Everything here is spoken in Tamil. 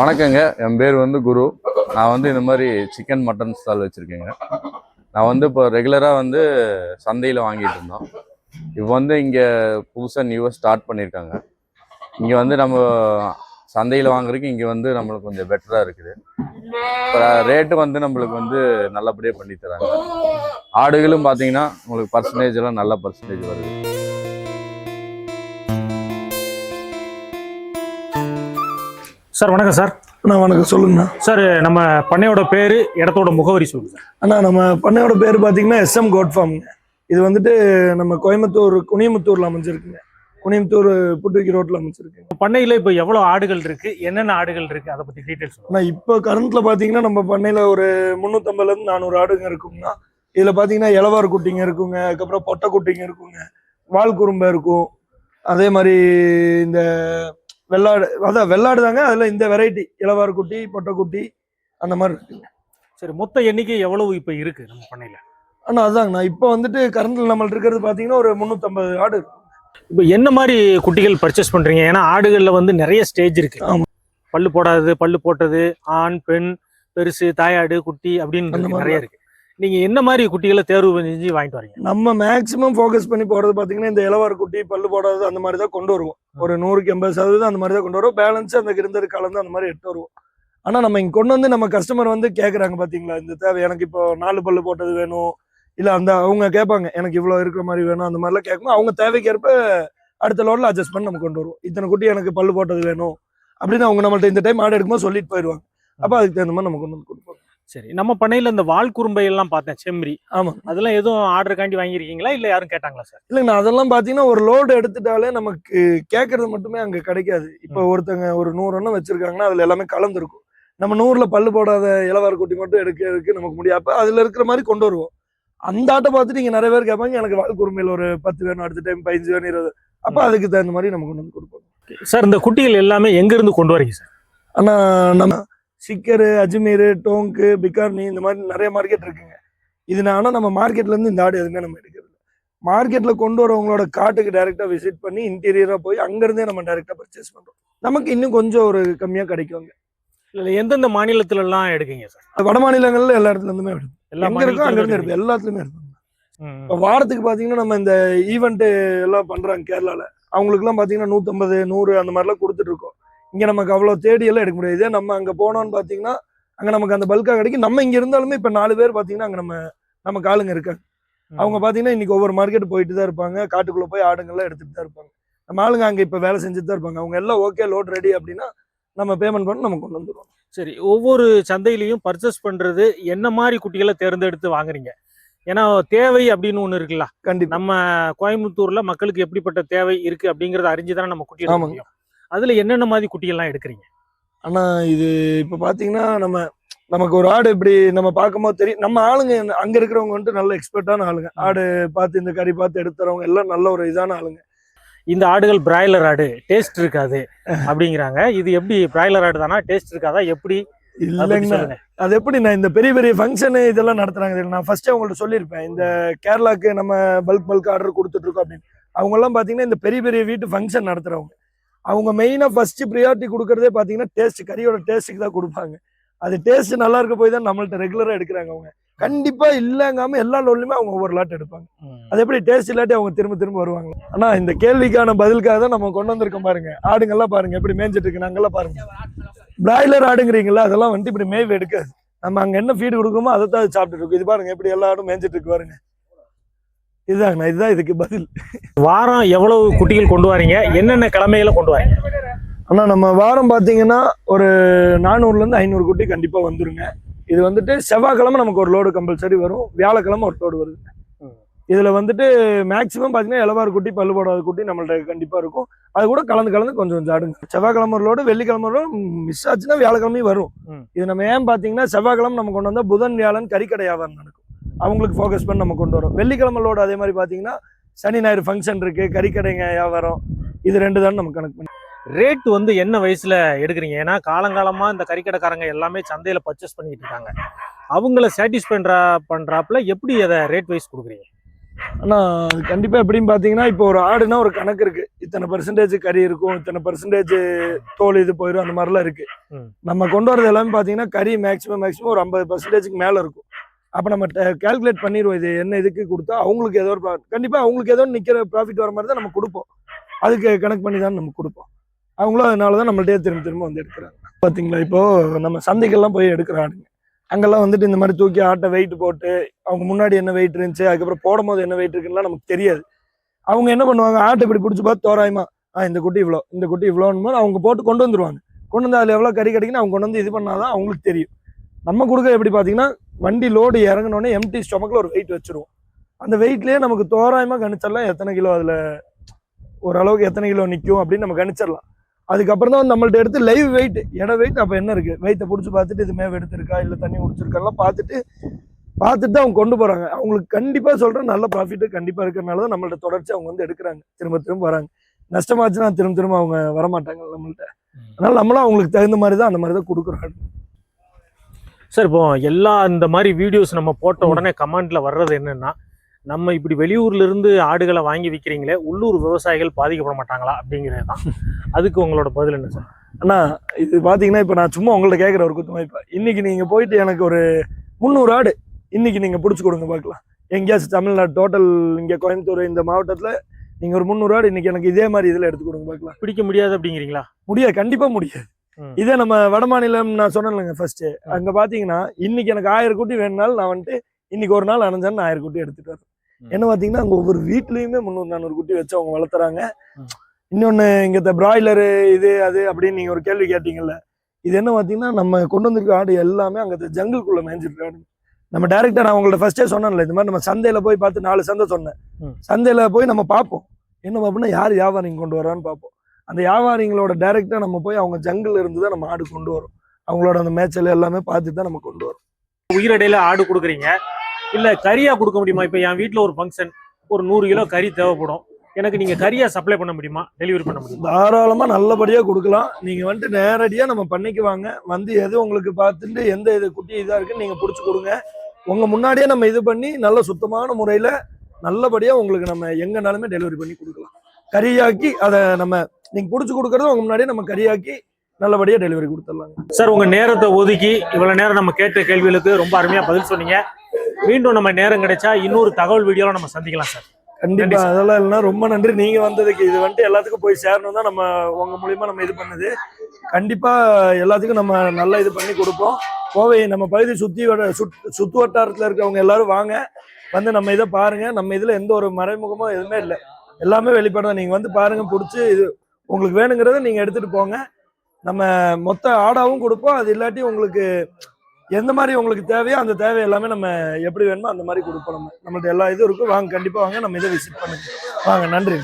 வணக்கங்க. என் பேர் வந்து குரு. நான் வந்து இந்த மாதிரி சிக்கன் மட்டன் ஸ்டால் வச்சுருக்கேங்க. நான் வந்து இப்போ ரெகுலராக வந்து சந்தையில் வாங்கிட்டு இருந்தோம். இப்போ வந்து இங்கே புதுசாக நியூவாக ஸ்டார்ட் பண்ணியிருக்காங்க இங்கே வந்து நம்ம சந்தையில் வாங்குறதுக்கு இங்கே வந்து நம்மளுக்கு கொஞ்சம் பெட்டராக இருக்குது. இப்போ ரேட்டு வந்து நம்மளுக்கு வந்து நல்லபடியாக பண்ணி தராங்க. ஆடுகளும் பார்த்தீங்கன்னா உங்களுக்கு பர்சன்டேஜ் எல்லாம் நல்ல பர்சன்டேஜ் வருது. சார் வணக்கம் சார். அண்ணா வணக்கம். சொல்லுங்கண்ணா. சார் நம்ம பண்ணையோட பேரு இடத்தோட முகவரி சொல்லுங்க அண்ணா நம்ம பண்ணையோட பேர் பார்த்தீங்கன்னா எஸ்எம் கோட் ஃபார்ம்ங்க இது வந்துட்டு நம்ம கோயம்புத்தூர் குனியமுத்தூர்ல அமைஞ்சிருக்குங்க. குனியமுத்தூர் புட்டுக்கி ரோட்ல அமைஞ்சிருக்குங்க. பண்ணையில இப்போ எவ்வளவு ஆடுகள் இருக்கு? என்னென்ன ஆடுகள் இருக்கு? அதை டீடைல்ஸ் சொல்லுங்க. ஆனால் இப்போ கரண்ட்ல பார்த்தீங்கன்னா நம்ம பண்ணையில ஒரு முந்நூற்றம்பதுலேருந்து நானூறு ஆடுங்க இருக்குங்கண்ணா. இதில் பார்த்தீங்கன்னா இளவார் குட்டிங்க இருக்குங்க. அதுக்கப்புறம் பொட்டை குட்டிங்க இருக்குங்க. வால் குறும்பை இருக்கும். அதே மாதிரி இந்த வெள்ளாடு அதான் வெள்ளாடு தாங்க அதில் இந்த வெரைட்டி இளவார் குட்டி பொட்டை குட்டி அந்த மாதிரி இருக்குங்க. சரி மொத்த எண்ணிக்கை எவ்வளவு இப்போ இருக்கு நம்ம பண்ணையில? ஆனால் அதாங்கண்ணா. இப்போ வந்துட்டு கரண்ட்ல நம்மள்ட்ட இருக்கிறது பார்த்தீங்கன்னா ஒரு முந்நூற்றம்பது ஆடு. இப்போ என்ன மாதிரி குட்டிகள் பர்ச்சேஸ் பண்றீங்க? ஏன்னா ஆடுகள்ல வந்து நிறைய ஸ்டேஜ் இருக்கு. ஆமா. பல்லு போடாதது பல்லு போட்டது ஆண் பெண் பெருசு தாயாடு குட்டி அப்படின்னு நிறைய இருக்கு. நீங்க என்ன மாதிரி குட்டிகளை தேர்வு செஞ்சு வாங்கிட்டு வரீங்க? நம்ம மேக்ஸிமம் ஃபோக்கஸ் பண்ணி போறது பாத்தீங்கன்னா இந்த இளவார் குட்டி பல்லு போடாதது அந்த மாதிரி தான் கொண்டு வருவோம். ஒரு நூறுக்கு எண்பது சதவீதம் அந்த மாதிரி தான் கொண்டு வருவோம். பேலன்ஸ் அந்த இருந்தது கலந்து அந்த மாதிரி எடுத்து வருவோம். ஆனா நம்ம இங்க கொண்டு வந்து நம்ம கஸ்டமர் வந்து கேக்குறாங்க பாத்தீங்களா? இந்த தேவை எனக்கு இப்போ நாலு பல்லு போட்டது வேணும். இல்ல அந்த அவங்க கேட்பாங்க எனக்கு இவ்வளவு இருக்கிற மாதிரி வேணும் அந்த மாதிரிலாம் கேட்கும் அவங்க தேவைக்கேற்ப அடுத்த லோட்ல அட்ஜஸ்ட் பண்ணி நம்ம கொண்டு வருவோம். இத்தனை குட்டி எனக்கு பல்லு போட்டது வேணும். அப்படின்னு அவங்க நம்மள்ட்ட இந்த டைம் ஆடு எடுக்கும்போது சொல்லிட்டு போயிடுவாங்க. அப்ப அதுக்கு தகுந்த மாதிரி நம்ம கொண்டு வந்து கொடுப்போம். சரி நம்ம பண்ணையில இந்த வால் குறும்பை எல்லாம் பார்த்தேன் செம்மறி. ஆமா. அதெல்லாம் எதுவும் ஆர்டர் காண்டி வாங்கியிருக்கீங்களா? இல்ல யாரும் கேட்டாங்களா சார் இல்லைங்கண்ணா அதெல்லாம் பார்த்தீங்கன்னா ஒரு லோடு எடுத்துட்டாலே நமக்கு கேட்கறது மட்டுமே அங்கே கிடைக்காது. இப்போ ஒருத்தங்க ஒரு நூறு எண்ணம் வச்சிருக்காங்கன்னா அதில் எல்லாமே கலந்துருக்கும். நம்ம நூறுல பல்லு போடாத இளவார் குட்டி மட்டும் எடுக்கிறதுக்கு நமக்கு முடியாது அப்போ அதில் இருக்கிற மாதிரி கொண்டு வருவோம். அந்த ஆட்டை பார்த்துட்டு இங்கே நிறைய பேர் கேட்பாங்க எனக்கு வாழ் குறுமையில் ஒரு பத்து வேணும் அடுத்த டைம் பதினஞ்சு வேணும் இருபது. அப்போ அதுக்கு தகுந்த மாதிரி நம்ம கொண்டு வந்து கொடுப்போம். சார் இந்த குட்டிகள் எல்லாமே எங்க இருந்து கொண்டு வரீங்க சார் ஆனால் நம்ம சிக்கரு அஜ்மீர் டோங்கு பிகார்னி இந்த மாதிரி நிறைய மார்க்கெட் இருக்குங்க. இது ஆனால் நம்ம மார்க்கெட்ல இருந்து இந்த ஆடு எதுவுமே நம்ம எடுக்கிறது மார்க்கெட்ல கொண்டு வரவங்களோட காட்டுக்கு டைரக்டா விசிட் பண்ணி இன்டீரியரா போய் அங்கிருந்தே நம்ம டைரக்டா பர்ச்சேஸ் பண்றோம். நமக்கு இன்னும் கொஞ்சம் ஒரு கம்மியா கிடைக்குங்க. இல்ல எந்தெந்த மாநிலத்துல எல்லாம் எடுக்கீங்க சார்? வட மாநிலங்கள்ல எல்லா இடத்துல இருந்துமே எடுப்போம். எல்லா எங்க இருக்கோ அங்க இருந்து மாநிலத்திலும் எடுப்போம். எல்லாத்துலயுமே எடுப்போம் இப்போ வாரத்துக்கு பாத்தீங்கன்னா நம்ம இந்த ஈவெண்ட் எல்லாம் பண்றாங்க கேரளால. அவங்களுக்குலாம் பாத்தீங்கன்னா நூத்தம்பது நூறு அந்த மாதிரிலாம் கொடுத்துட்டு இருக்கோம். இங்க நமக்கு அவ்வளவு தேடி எல்லாம் எடுக்க முடியாது. இதே நம்ம அங்க போனோம்னு பாத்தீங்கன்னா அங்க நமக்கு அந்த பல்கா கிடைக்கும். நம்ம இங்க இருந்தாலுமே இப்ப நாலு பேர் பாத்தீங்கன்னா அங்க நம்ம நமக்கு ஆளுங்க இருக்காங்க. அவங்க பாத்தீங்கன்னா இன்னைக்கு ஒவ்வொரு மார்க்கெட் போயிட்டு தான் இருப்பாங்க. காட்டுக்குள்ள போய் ஆடுங்கள்லாம் எடுத்துட்டு தான் இருப்பாங்க. நம்ம ஆளுங்க அங்க இப்ப வேலை செஞ்சுட்டு தான் இருப்பாங்க. அவங்க எல்லாம் ஓகே லோட் ரெடி அப்படின்னா நம்ம பேமெண்ட் பண்ணி நம்ம கொண்டு வந்துருவோம். சரி ஒவ்வொரு சந்தையிலையும் பர்ச்சேஸ் பண்றது என்ன மாதிரி குட்டிகளை தேர்ந்தெடுத்து வாங்குறீங்க? ஏன்னா தேவை அப்படின்னு ஒண்ணு இருக்குல்ல. கண்டிப்பா. நம்ம கோயம்புத்தூர்ல மக்களுக்கு எப்படிப்பட்ட தேவை இருக்கு அப்படிங்கறத அறிஞ்சுதானே நம்ம குட்டி அதுல என்னென்ன மாதிரி குட்டிகள்லாம் எடுக்கிறீங்க? ஆனா இது இப்ப பாத்தீங்கன்னா நம்ம நமக்கு ஒரு ஆடு இப்படி நம்ம பார்க்கும்போது தெரியும் நம்ம ஆளுங்க அங்க இருக்கிறவங்க வந்துட்டு நல்ல எக்ஸ்பர்ட்டான ஆளுங்க. ஆடு பார்த்து இந்த கறி பார்த்து எடுத்துறவங்க எல்லாம் நல்ல ஒரு இதான ஆளுங்க. இந்த ஆடுகள் பிராய்லர் ஆடு டேஸ்ட் இருக்காது அப்படிங்கிறாங்க. இது எப்படி பிராய்லர் ஆடு தானா டேஸ்ட் இருக்காதா எப்படி? சொல்லுங்க. அது எப்படி நான் இந்த பெரிய பெரிய ஃபங்க்ஷன் இதெல்லாம் நடத்துறாங்க? நான் ஃபர்ஸ்ட் அவங்கள்ட்ட சொல்லியிருப்பேன். இந்த கேரளாக்கு நம்ம பல்க் பல்க் ஆர்டர் கொடுத்துட்டு இருக்கோம் அப்படின்னு. அவங்க எல்லாம் பாத்தீங்கன்னா இந்த பெரிய பெரிய வீட்டு ஃபங்க்ஷன் நடத்துறவங்க. அவங்க மெயினா ஃபர்ஸ்ட் ப்ரியாரிட்டி கொடுக்கறதே பாத்தீங்கன்னா டேஸ்ட் கறியோட டேஸ்ட்டுக்கு தான் கொடுப்பாங்க. அது டேஸ்ட் நல்லா இருக்க போய் தான் நம்மள்ட்ட ரெகுலரா எடுக்கிறாங்க அவங்க. கண்டிப்பா இல்லங்காம எல்லா லோன்லயுமே அவங்க ஒவ்வொரு லாட் எடுப்பாங்க. அது எப்படி டேஸ்ட் இல்லாட்டி அவங்க திரும்ப திரும்ப வருவாங்க. ஆனா இந்த கேள்விக்கான பதிலுக்காக தான் நம்ம கொண்டு வந்திருக்கோம் பாருங்க. ஆடுங்கெல்லாம் பாருங்க எப்படி மேய்ஞ்சிட்டு இருக்கு நாங்கெல்லாம் பாருங்க. பிராய்லர் ஆடுங்கிறீங்களா அதெல்லாம் வந்துட்டு இப்படி மேய்வு எடுக்காது. நம்ம அங்க என்ன ஃபீடு கொடுக்குமோ அதை தான் அது சாப்பிட்டுட்டு இருக்கும் இது பாருங்க எப்படி எல்லா ஆடும் மேய்ஞ்சிட்டு இருக்கு பாருங்க. இதுதாங்கண்ணா இதுதான் இதுக்கு பதில். வாரம் எவ்வளவு குட்டிகள் கொண்டு வரீங்க? என்னென்ன கிழமையில கொண்டு வரீங்க? ஆனா நம்ம வாரம் பாத்தீங்கன்னா ஒரு நானூறுல இருந்து ஐநூறு குட்டி கண்டிப்பா வந்துருங்க. இது வந்துட்டு செவ்வாய்க்கிழமை நமக்கு ஒரு லோடு கம்பல்சரி வரும். வியாழக்கிழமை ஒரு லோடு வருது. இதுல வந்துட்டு மேக்சிமம் பாத்தீங்கன்னா இளவாறு குட்டி பல்லு போடாத குட்டி நம்மள்ட்ட கண்டிப்பா இருக்கும். அது கூட கலந்து கலந்து கொஞ்சம் ஆடுங்க. செவ்வாய்க்கிழமை ஒரு லோடு வெள்ளிக்கிழமை லோடு மிஸ் ஆச்சுன்னா வியாழக்கிழமையும் வரும். இது நம்ம ஏன் பாத்தீங்கன்னா செவ்வாய்க்கிழமை நம்ம கொண்டு வந்தா புதன் வியாழன் கறிக்கடை வியாபாரம் நடக்கும். அவங்களுக்கு ஃபோக்கஸ் பண்ணி நம்ம கொண்டு வரோம். வெள்ளிக்கிழமை லோடு அதே மாதிரி பாத்தீங்கன்னா சனி ஞாயிறு ஃபங்க்ஷன் இருக்கு கறிக்கடைங்க வியாபாரம் இது ரெண்டு தான் நம்ம கணக்கு பண்ணி ரேட் வந்து என்ன வயசுல எடுக்கிறீங்க? ஏன்னா காலங்காலமா இந்த கறிக்கடைக்காரங்க எல்லாமே சந்தையில பர்ச்சேஸ் பண்ணிட்டு இருக்காங்க. அவங்கள சாட்டிஸ்ஃபை பண்றா பண்றாப்புல எப்படி அதை ரேட் வைஸ் கொடுக்குறீங்க? ஆனா அது கண்டிப்பா எப்படின்னு பாத்தீங்கன்னா இப்போ ஒரு ஆடுனா ஒரு கணக்கு இருக்கு. இத்தனை பெர்சன்டேஜ் கறி இருக்கும் இத்தனை பெர்சன்டேஜ் தோல் இது போயிடும் அந்த மாதிரிலாம் இருக்கு. ம். நம்ம கொண்டு வரது எல்லாமே பார்த்தீங்கன்னா கறி மேக்ஸிமம் மேக்ஸிமம் ஒரு ஐம்பது பர்சன்டேஜ்க்கு மேலே இருக்கும். அப்போ நம்ம கால்குலேட் பண்ணிடுவோம் இது என்ன இதுக்கு கொடுத்தா அவங்களுக்கு ஏதோ ஒரு கண்டிப்பாக அவங்களுக்கு ஏதோ நிற்கிற ப்ராஃபிட் வர மாதிரி தான் நம்ம கொடுப்போம். அதுக்கு கணக்கு பண்ணி தான் நம்ம கொடுப்போம். அவங்களும் அதனால தான் நம்மள்ட்டே திரும்ப திரும்ப வந்து எடுக்கிறாங்க. பார்த்தீங்களா இப்போ நம்ம சந்தைக்கெல்லாம் போய் எடுக்கிறானுங்க அங்கெல்லாம் வந்துட்டு இந்த மாதிரி தூக்கி ஆட்டை வெயிட் போட்டு அவங்க முன்னாடி என்ன வெயிட் இருந்துச்சு அதுக்கப்புறம் போடும் போது என்ன வெயிட் இருக்குன்னா நமக்கு தெரியாது. அவங்க என்ன பண்ணுவாங்க? ஆட்டை இப்படி பிடிச்சி பார்த்து தோராயமா ஆ இந்த குட்டி இவ்வளோ இந்த குட்டி இவ்வளோன்னு போது அவங்க போட்டு கொண்டு வந்துருவாங்க. கொண்டு வந்து அதில் எவ்வளோ கறி கிடைக்குன்னு அவங்க கொண்டு வந்து இது பண்ணாதான் அவங்களுக்கு தெரியும். நம்ம கொடுக்க எப்படி பார்த்தீங்கன்னா வண்டி லோடு இறங்கினோடனே எம்டி ஸ்டொமக்கில் ஒரு வெயிட் வச்சிருவோம். அந்த வெயிட்லேயே நமக்கு தோராயமாக கணிச்சிடலாம். எத்தனை கிலோ அதில் ஓரளவுக்கு எத்தனை கிலோ நிற்கும் அப்படின்னு நம்ம கணிச்சிடலாம். அதுக்கப்புறம் தான் நம்மள்ட்ட எடுத்து லைவ் வெயிட் இட வெயிட் அப்போ என்ன இருக்கு? வெயிட்டை பிடிச்சி பார்த்துட்டு இது மேவ எடுத்திருக்கா? இல்லை தண்ணி குடிச்சிருக்காலாம் பார்த்துட்டு பார்த்துட்டு தான் அவங்க கொண்டு போறாங்க. அவங்களுக்கு கண்டிப்பா சொல்றேன் நல்ல ப்ராஃபிட் கண்டிப்பா இருக்கிறனால தான் நம்மள்ட்ட தொடர்ச்சி அவங்க வந்து எடுக்கிறாங்க. திரும்ப திரும்ப வராங்க. நஷ்டமாச்சுன்னா திரும்ப திரும்ப அவங்க வரமாட்டாங்க நம்மள்ட்ட. அதனால நம்மளும் அவங்களுக்கு தகுந்த மாதிரி தான் அந்த மாதிரி தான் கொடுக்குறோம். சார் இப்போ எல்லா இந்த மாதிரி வீடியோஸ் நம்ம போட்ட உடனே கமெண்ட்ல வர்றது என்னன்னா நம்ம இப்படி வெளியூர்ல இருந்து ஆடுகளை வாங்கி விற்கிறீங்களே உள்ளூர் விவசாயிகள் பாதிக்கப்பட மாட்டாங்களா அப்படிங்கிறது தான். அதுக்கு உங்களோட பதில் என்ன சார்? அண்ணா இது பாத்தீங்கன்னா இப்போ நான் சும்மா உங்கள்ட்ட கேட்குற ஒரு குத்துமா இப்போ இன்னைக்கு நீங்க போயிட்டு எனக்கு ஒரு முந்நூறு ஆடு இன்னைக்கு நீங்க பிடிச்சி கொடுங்க பார்க்கலாம் எங்கேயாச்சும் தமிழ்நாடு டோட்டல் இங்க கோயம்புத்தூர் இந்த மாவட்டத்துல நீங்க ஒரு முந்நூறு ஆடு இன்னைக்கு எனக்கு இதே மாதிரி இதுல எடுத்து கொடுங்க பார்க்கலாம் பிடிக்க முடியாது அப்படிங்கிறீங்களா? முடியாது கண்டிப்பா முடியாது. இதே நம்ம வட மாநிலம் நான் சொன்னேன்லங்க ஃபர்ஸ்ட் அங்க பாத்தீங்கன்னா இன்னைக்கு எனக்கு ஆயிரம் குட்டி வேணும்னாலும் நான் வந்துட்டு இன்னைக்கு ஒரு நாள் அணைஞ்சான்னு ஆயிரம் குட்டி எடுத்துட்டு வரேன். என்ன பாத்தீங்கன்னா அங்க ஒவ்வொரு வீட்லயுமே முந்நூறு நானூறு குட்டி வச்சு அவங்க வளர்த்துறாங்க. இன்னொன்னு இங்க பிராய்லரு இது அது அப்படின்னு நீங்க ஒரு கேள்வி கேட்டீங்கல்ல இது என்ன பாத்தீங்கன்னா நம்ம கொண்டு வந்திருக்க ஆடு எல்லாமே அங்க ஜங்கிள்குள்ள மேய்ஞ்சிருக்க. ஆடு நம்ம டைரக்டா நான் உங்கள்ட்ட ஃபர்ஸ்டே சொன்னேன்ல இந்த மாதிரி நம்ம சந்தையில போய் பார்த்து நாலு சந்தை சொன்னேன். சந்தையில போய் நம்ம பார்ப்போம். என்ன பார்ப்போம்னா யார் வியாபாரிங்க கொண்டு வரான்னு பார்ப்போம். அந்த வியாபாரிங்களோட டைரக்டா நம்ம போய் அவங்க ஜங்கிள் இருந்து தான் நம்ம ஆடு கொண்டு வரோம். அவங்களோட அந்த மேய்ச்சல் எல்லாமே பார்த்துட்டு தான் நம்ம கொண்டு வரோம். உயிரடையில ஆடு கொடுக்குறீங்க. இல்ல கறியா கொடுக்க முடியுமா? இப்ப என் வீட்ல ஒரு ஃபங்க்ஷன் ஒரு நூறு கிலோ கறி தேவைப்படும். எனக்கு நீங்க கறியா சப்ளை பண்ண முடியுமா? டெலிவரி பண்ண முடியுமா? தாராளமா நல்லபடியா கொடுக்கலாம். நீங்க வந்துட்டு நேரடியா நம்ம பண்ணிக்கு வாங்க. வந்து எது உங்களுக்கு பார்த்துட்டு எந்த இது குட்டி இதா இருக்குன்னு நீங்க புடிச்சு கொடுங்க. உங்க முன்னாடியே நம்ம இது பண்ணி நல்ல சுத்தமான முறையில நல்லபடியா உங்களுக்கு நம்ம எங்கனாலுமே டெலிவரி பண்ணி கொடுக்கலாம். கறியாக்கி அதை நம்ம நீங்க புடிச்சு கொடுக்கறது உங்க முன்னாடியே நம்ம கறியாக்கி நல்லபடியா டெலிவரி கொடுத்துடலாங்க. சார் உங்க நேரத்தை ஒதுக்கி இவ்வளவு நேரம் நம்ம கேட்ட கேள்விகளுக்கு ரொம்ப அருமையா பதில் சொன்னீங்க. மீண்டும் நம்ம நேரம் கிடைச்சா இன்னொரு தகவல் வீடியோல நம்ம சந்திக்கலாம் சார் கண்டிப்பா. அதெல்லாம் இல்லைன்னா ரொம்ப நன்றி. நீங்க வந்ததுக்கு இது வந்துட்டு எல்லாத்துக்கும் போய் சேரணும் தான் நம்ம உங்க மூலியமா நம்ம இது பண்ணது. கண்டிப்பா எல்லாத்துக்கும் நம்ம நல்லா இது பண்ணி கொடுப்போம். கோவை நம்ம பகுதி சுத்தி சுத்து வட்டாரத்துல இருக்கவங்க எல்லாரும் வாங்க. வந்து நம்ம இதை பாருங்க. நம்ம இதுல எந்த ஒரு மறைமுகமோ எதுவுமே இல்லை. எல்லாமே வெளிப்படம் நீங்க வந்து பாருங்க பிடிச்சி இது உங்களுக்கு வேணுங்கிறத நீங்க எடுத்துட்டு போங்க. நம்ம மொத்த ஆடாவும் கொடுப்போம். அது இல்லாட்டி உங்களுக்கு எந்த மாதிரி உங்களுக்கு தேவையோ அந்த தேவை எல்லாமே நம்ம எப்படி வேணுமோ அந்த மாதிரி கொடுப்போம் நம்ம. நம்மள்ட்ட எல்லா இதுவும் இருக்கும் வாங்க கண்டிப்பா வாங்க. நம்ம இதை விசிட் பண்ணுங்க. வாங்க நன்றி.